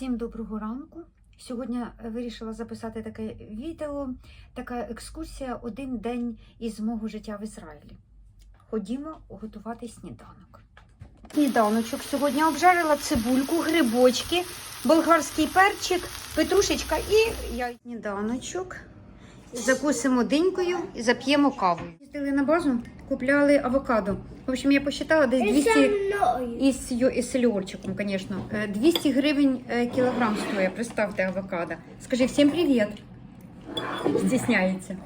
Всім доброго ранку. Сьогодні е, вирішила записати таке відео, така екскурсія один день із мого життя в Ізраїлі. Ходімо готувати сніданок. Сніданочок сьогодні обжарила цибульку, грибочки, болгарський перчик, петрушечка і я сніданочок. Закусимо динькою і зап'ємо кавою. Їздили на базу, купляли авокадо. В общем, я посчитала десь 200... І з, і сельорчиком, звісно. Е, 200 гривень е, кілограм стоїть, представте, авокадо. Скажи всім привіт. Стісняється.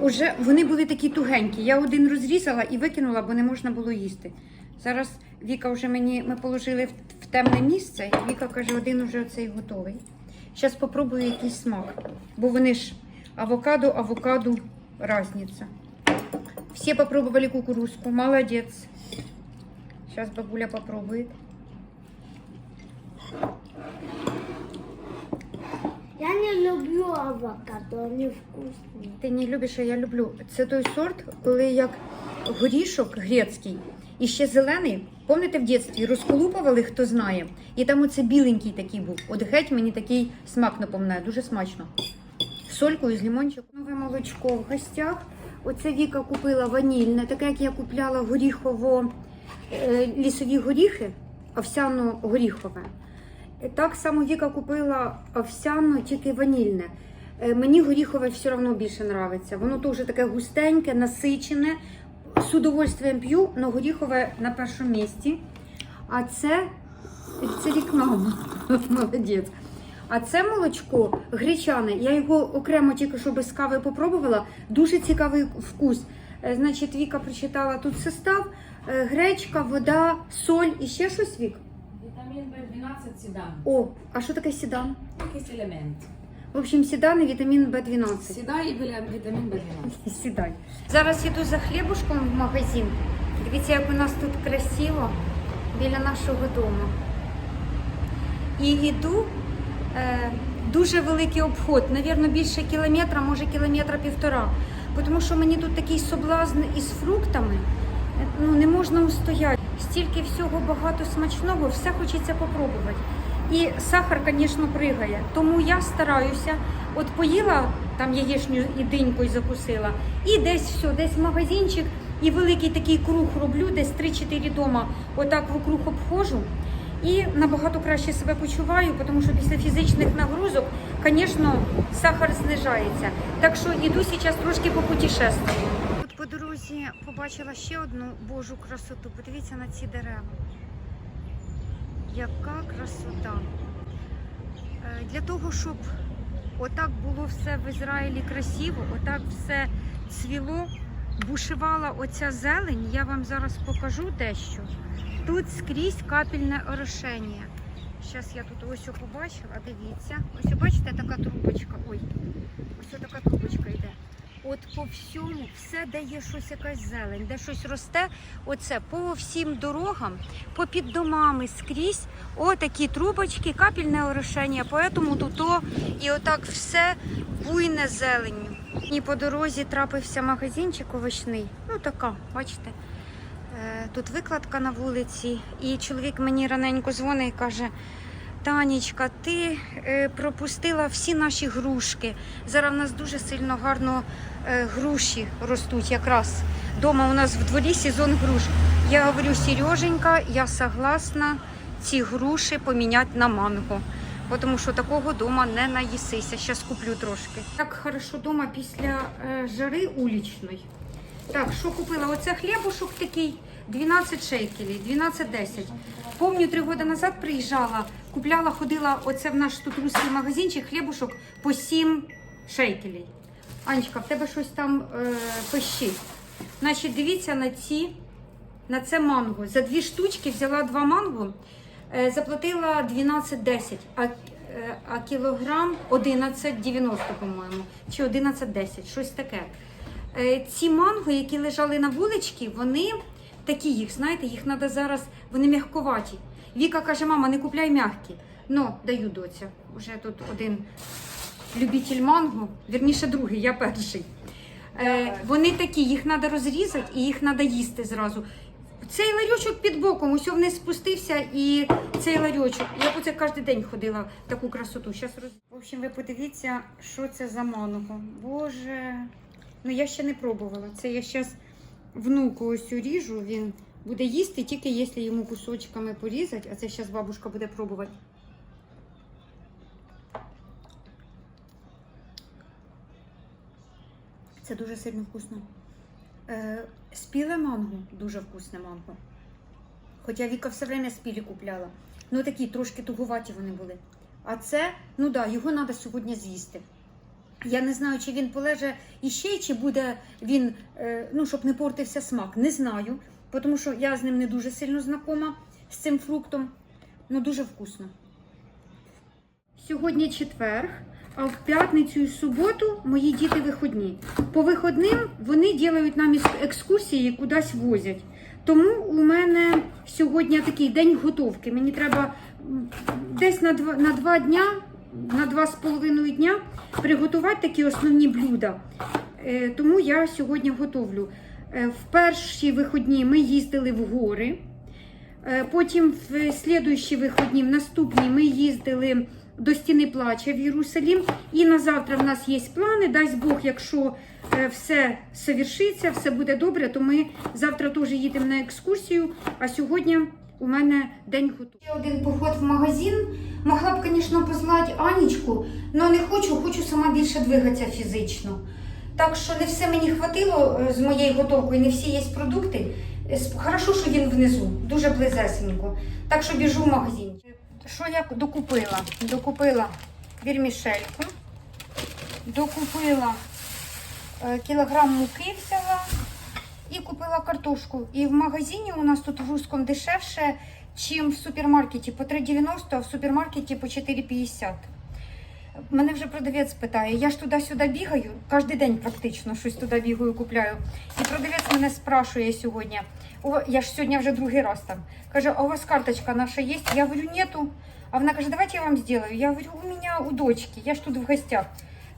Уже вони були такі тугенькі. Я один розрізала і викинула, бо не можна було їсти. Зараз Віка вже мені ми положили в, в темне місце. і Віка каже, один уже оцей готовий. Зараз спробую якийсь смак. Бо вони ж авокадо, авокадо, разниця. Всі попробували кукурузку. Молодець. Сейчас бабуля попробует. Я не люблю авокадо, они вкусные. Ти не любиш, а я люблю. Це той сорт, коли як горішок грецький і ще зелений. Пам'ятаєте, в дитинстві розколупували, хто знає. І там оце біленький такий був. От геть мені такий смак напоминає, дуже смачно. Солькою, з лимончиком. Нове молочко в гостях. Оце Віка купила ванільне, таке, як я купляла горіхово е, лісові горіхи, овсяно-горіхове. Е, Так само Віка купила овсяно, тільки ванільне. Е, Мені горіхове все одно більше подобається. Воно теж таке густеньке, насичене. З удовольствием п'ю, але горіхове на першому місці. А це, це реклама. Молодець. А це молочко гречане. Я його окремо тільки що без кави попробувала. Дуже цікавий вкус. Е, Значить, Віка прочитала тут состав: Е, гречка, вода, соль і ще щось Вік. Вітамін В12 седан. О, а що таке сідан? Якийсь елемент. В общем, сідан і вітамін В12. Сідай і вітамін В12. Сідай. Зараз іду за хлібушком в магазин. Дивіться, як у нас тут красиво біля нашого дому. І йду дуже великий обход, навірно, більше кілометра, може кілометра півтора. Тому що мені тут такий соблазн із фруктами, е, ну не можна устояти. Стільки всього багато смачного, все хочеться попробувати. І сахар, звісно, пригає. Тому я стараюся, от поїла там яєчню і динькою закусила, і десь все, десь магазинчик, і великий такий круг роблю, десь 3-4 дома, отак вокруг обходжу. І набагато краще себе почуваю, тому що після фізичних нагрузок, звісно, сахар знижається. Так що іду зараз трошки попутешествую. Тут по дорозі побачила ще одну божу красоту. Подивіться на ці дерева. Яка красота. Е, Для того, щоб отак було все в Ізраїлі красиво, отак все цвіло, бушувала оця зелень, я вам зараз покажу дещо. Тут скрізь капельне орошення. Зараз я тут ось побачила, дивіться. Ось бачите, така трубочка. Ой, ось така трубочка йде. От по всьому, все, де є щось якась зелень, де щось росте, оце по всім дорогам, по під домами скрізь, отакі трубочки, капельне орошення. Поэтому тут о, і отак все буйне зеленню. І по дорозі трапився магазинчик овочний. Ну така, бачите. Е, Тут викладка на вулиці, і чоловік мені раненько дзвонить і каже: Танечка, ти е, пропустила всі наші грушки. Зараз в нас дуже сильно гарно е, груші ростуть якраз. Дома у нас в дворі сезон груш. Я говорю, Сереженька, я согласна ці груші поміняти на манго. Тому що такого дома не наїсися. Зараз куплю трошки. Так хорошо дома після жари улічної. Так, що купила? Оце хлібушок такий 12 шекелей, 12-10. Помню, три роки назад приїжджала, купляла, ходила оце в наш тут русський магазинчик, хлібушок по 7 шекелей. Анечка, в тебе щось там е, пищить. Значить, дивіться на ці, на це манго. За дві штучки взяла два манго, е, заплатила 12,10, а, е, а кілограм 11,90, по-моєму, чи 11,10, щось таке. Е, Ці манго, які лежали на вуличці, вони такі їх, знаєте, їх треба зараз, вони м'ягковаті. Віка каже, мама, не купляй м'які. Ну, даю доця. Уже тут один любитель манго, вірніше другий, я перший. Е, вони такі, їх треба розрізати і їх треба їсти зразу. Цей ларьочок під боком, ось вниз спустився і цей ларьочок. Я по це кожен день ходила таку красоту. Щас роз... В общем, ви подивіться, що це за манго. Боже. Ну я ще не пробувала. Це я зараз внуку ось уріжу, він буде їсти тільки якщо йому кусочками порізати, а це зараз бабушка буде пробувати. Це дуже сильно вкусно. Е, спіле манго, дуже вкусне манго. Хоча Віка все время спілі купляла. Ну такі трошки тугуваті вони були. А це, ну да, його треба сьогодні з'їсти. Я не знаю, чи він полеже іще, чи буде він, е, ну, щоб не портився смак. Не знаю, тому що я з ним не дуже сильно знакома з цим фруктом. Ну, дуже вкусно. Сьогодні четверг, а в п'ятницю і суботу мої діти виходні. По виходним вони ділають нам екскурсії, кудись возять. Тому у мене сьогодні такий день готовки. Мені треба десь на два, на два дня, на два з половиною дня приготувати такі основні блюда. Е, Тому я сьогодні готовлю. Е, В перші виходні ми їздили в гори. Е, Потім в слідуючі виходні, в наступні, ми їздили до стіни плача в Єрусалім. І на завтра в нас є плани. Дасть Бог, якщо все совершиться, все буде добре, то ми завтра теж їдемо на екскурсію. А сьогодні у мене день готовий. Один поход в магазин. Могла б, звісно, позвати Анічку, але не хочу, хочу сама більше двигатися фізично. Так що не все мені хватило е, з моєю готовкою, не всі є продукти. Е, Хорошо, що він внизу, дуже близесенько. Так що біжу в магазин. Що я докупила? Докупила вірмішельку, докупила е, кілограм муки взяла і купила картошку. І в магазині у нас тут в русском дешевше, чим в супермаркеті по 3,90, а в супермаркеті по 4,50. Мене вже продавець питає, я ж туди-сюди бігаю, кожен день практично щось туди бігаю, купляю. І продавець мене спрашує сьогодні. «У ва- Я ж сьогодні вже другий раз там. Каже, а у вас карточка наша є? Я говорю, нету. А вона каже, давайте я вам сделаю. Я говорю, у мене у дочки, я ж тут в гостях.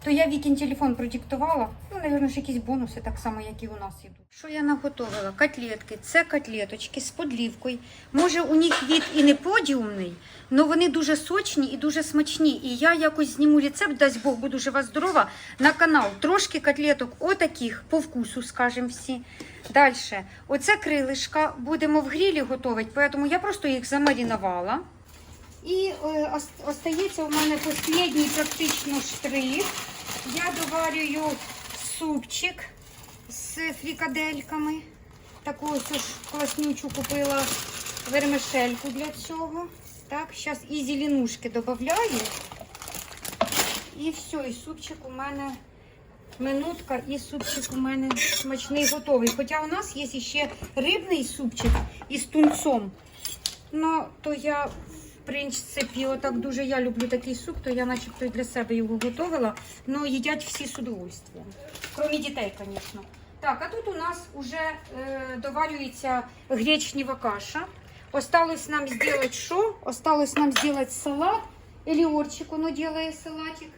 То я Вікін телефон продиктувала. Ну, напевно, якісь бонуси, так само, як і у нас йдуть. Що я наготовила? Котлетки. Це котлеточки з подлівкою. Може, у них від і не подіумний, але вони дуже сочні і дуже смачні. І я якось зніму рецепт, дасть Бог, буду жива здорова, на канал. Трошки котлеток отаких, по вкусу, скажемо всі. Далі. Оце крилишка будемо в грілі готувати, тому я просто їх замаринувала. І е, остається у мене останній практично штрих. Я доварюю супчик з фрікадельками. Таку ось класнючу купила вермишельку для цього. Так, зараз і зеленушки додаю. І все, і супчик у мене минутка, і супчик у мене смачний готовий. Хоча у нас є ще рибний супчик із тунцом. Ну, то я, принципі, отак дуже я люблю такий суп, то я начебто і для себе його готувала. Ну, їдять всі з удовольствием. Кроме дітей, звісно. Так, а тут у нас вже е, доварюється гречнева каша. Осталось нам зробити що? Осталось нам зробити салат. Еліорчик воно робить салатик.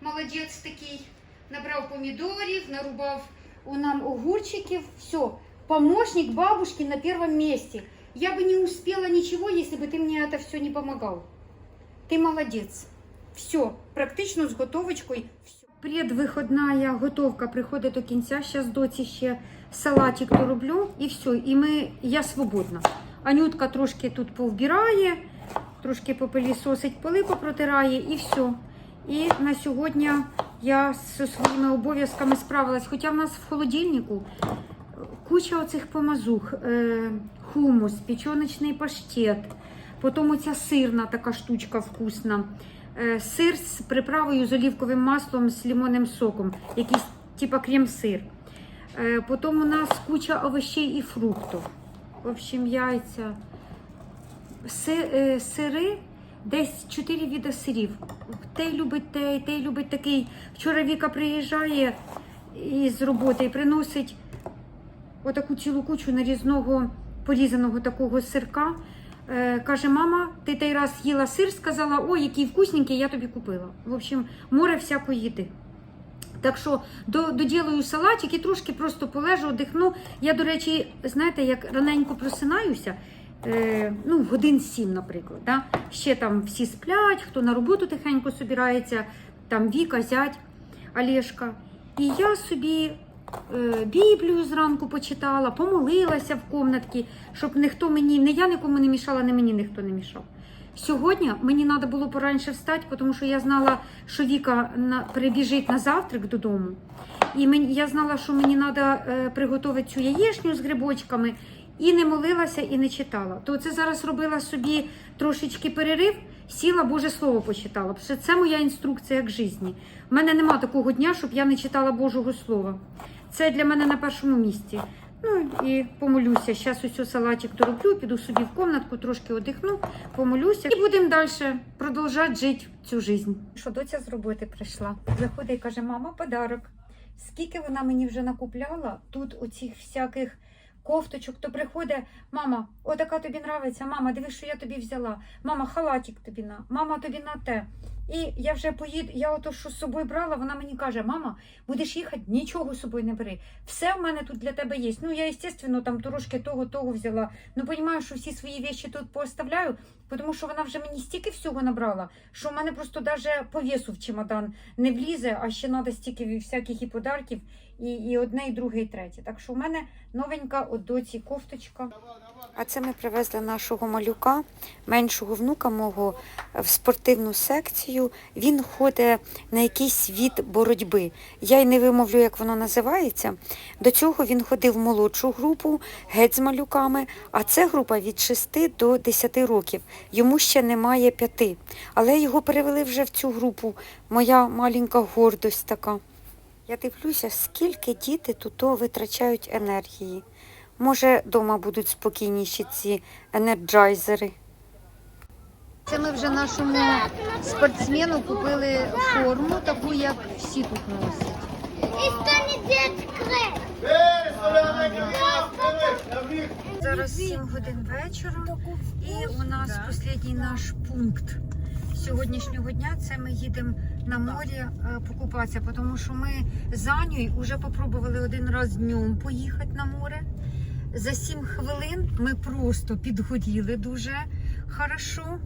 Молодець такий. Набрав помідорів, нарубав у нам огурчиків. Все. Помощник бабушки на первом месте. Я бы не успела ничего, если бы ты мне это все не помогал. Ты молодец. Все, практично з готовочкою. Все. Предвиходна готовка приходить до кінця. Зараз доці ще салатик дороблю і все. І ми, я свободна. Анютка трошки тут повбирає, трошки попилісосить, поли попротирає і все. І на сьогодні я зі своїми обов'язками справилась. Хоча в нас в холодильнику куча оцих помазух, е, хумус, печоночний паштет, потім оця сирна така штучка вкусна, е, сир з приправою з олівковим маслом, з лимонним соком, якийсь типа крем-сир. Е, потім у нас куча овощей і фруктів. В общем, яйця. Сири, десь чотири види сирів. Той любить той, той любить такий. Вчора Віка приїжджає із роботи і приносить отаку цілу кучу нарізного порізаного такого сирка. Е, каже, мама, ти той раз їла сир, сказала, ой, який вкусненький, я тобі купила. В общем, море всякої їди. Так що до, доділаю салатик і трошки просто полежу, одихну. Я, до речі, знаєте, як раненько просинаюся, е, ну, годин сім, наприклад. Да? Ще там всі сплять, хто на роботу тихенько собирається, там Віка, зять, Олешка. І я собі Біблію зранку почитала, помолилася в комнатці, щоб ніхто мені, не я нікому не мішала, не мені ніхто не мішав. Сьогодні мені треба було пораньше встати, тому що я знала, що Віка прибіжить на завтрак додому. І мені, я знала, що мені треба е, приготувати цю яєчню з грибочками, і не молилася, і не читала. То це зараз робила собі трошечки перерив, сіла Боже Слово почитала. Це моя інструкція як житті. У мене нема такого дня, щоб я не читала Божого Слова. Це для мене на першому місці. Ну і помолюся. Зараз ось салатик дороблю, піду собі в комнатку, трошки одихну, помолюся і будемо далі продовжувати жити цю життя. Що доця з роботи прийшла? Заходить і каже: мама, подарок. Скільки вона мені вже накупляла тут оцих всяких кофточок, то приходить, мама, отака тобі нравиться, мама, дивись, що я тобі взяла. Мама, халатик тобі на, мама тобі на те. І я вже поїду, я ото що з собою брала, вона мені каже, мама, будеш їхати, нічого з собою не бери. Все в мене тут для тебе є. Ну, я, звісно, там трошки того, того взяла. Ну, розумію, що всі свої вещі тут поставляю, тому що вона вже мені стільки всього набрала, що в мене просто навіть по весу в чемодан не влізе, а ще треба стільки всяких і подарків, і, і одне, і друге, і третє. Так що в мене новенька от доці кофточка. А це ми привезли нашого малюка, меншого внука мого, в спортивну секцію. Він ходить на якийсь від боротьби. Я й не вимовлю, як воно називається. До цього він ходив в молодшу групу, геть з малюками, а це група від 6 до 10 років. Йому ще немає 5. Але його перевели вже в цю групу. Моя маленька гордость така. Я дивлюся, скільки діти тут витрачають енергії. Може, вдома будуть спокійніші ці енерджайзери. Це ми вже нашому спортсмену купили форму, таку, як всі тут носять. Это не детская. Зараз 7 годин вечора, і у нас останній наш пункт сьогоднішнього дня. Це ми їдемо на морі е, покупатися, тому що ми з Анею вже попробували один раз днем поїхати на море. За 7 хвилин ми просто підгоріли дуже хорошо.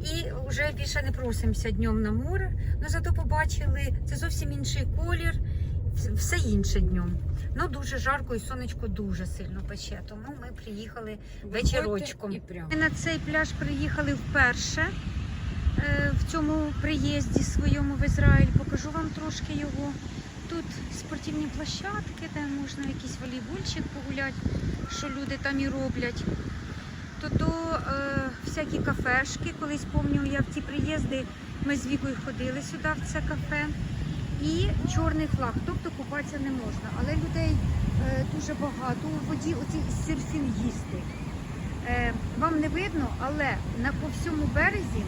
І вже більше не просимося днем на море. Ну зато побачили це зовсім інший колір, все інше днем. Ну дуже жарко і сонечко дуже сильно пече. Тому ми приїхали вечірочком. Ми на цей пляж приїхали вперше в цьому приїзді своєму в Ізраїль. Покажу вам трошки його. Тут спортивні площадки, де можна якийсь волейбольчик погуляти, що люди там і роблять. То то е, всякі кафешки. Колись пам'ятаю, я в ці приїзди ми з Вікою ходили сюди, в це кафе. І чорний флаг, тобто купатися не можна. Але людей е, дуже багато у воді, оці серфінгісти. Е, вам не видно, але на по всьому березі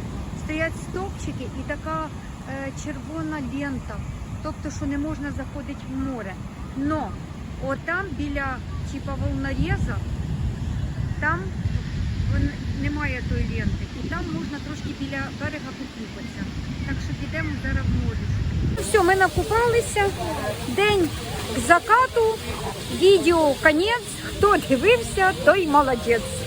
стоять стовпчики і така е, червона лента, тобто, що не можна заходити в море. Но отам біля типа волнореза, там немає тої ленти. І там можна трошки біля берега покупатися. Так що підемо зараз в море. Ну все, ми накупалися. День закату. Відео конець. Хто дивився, той молодець.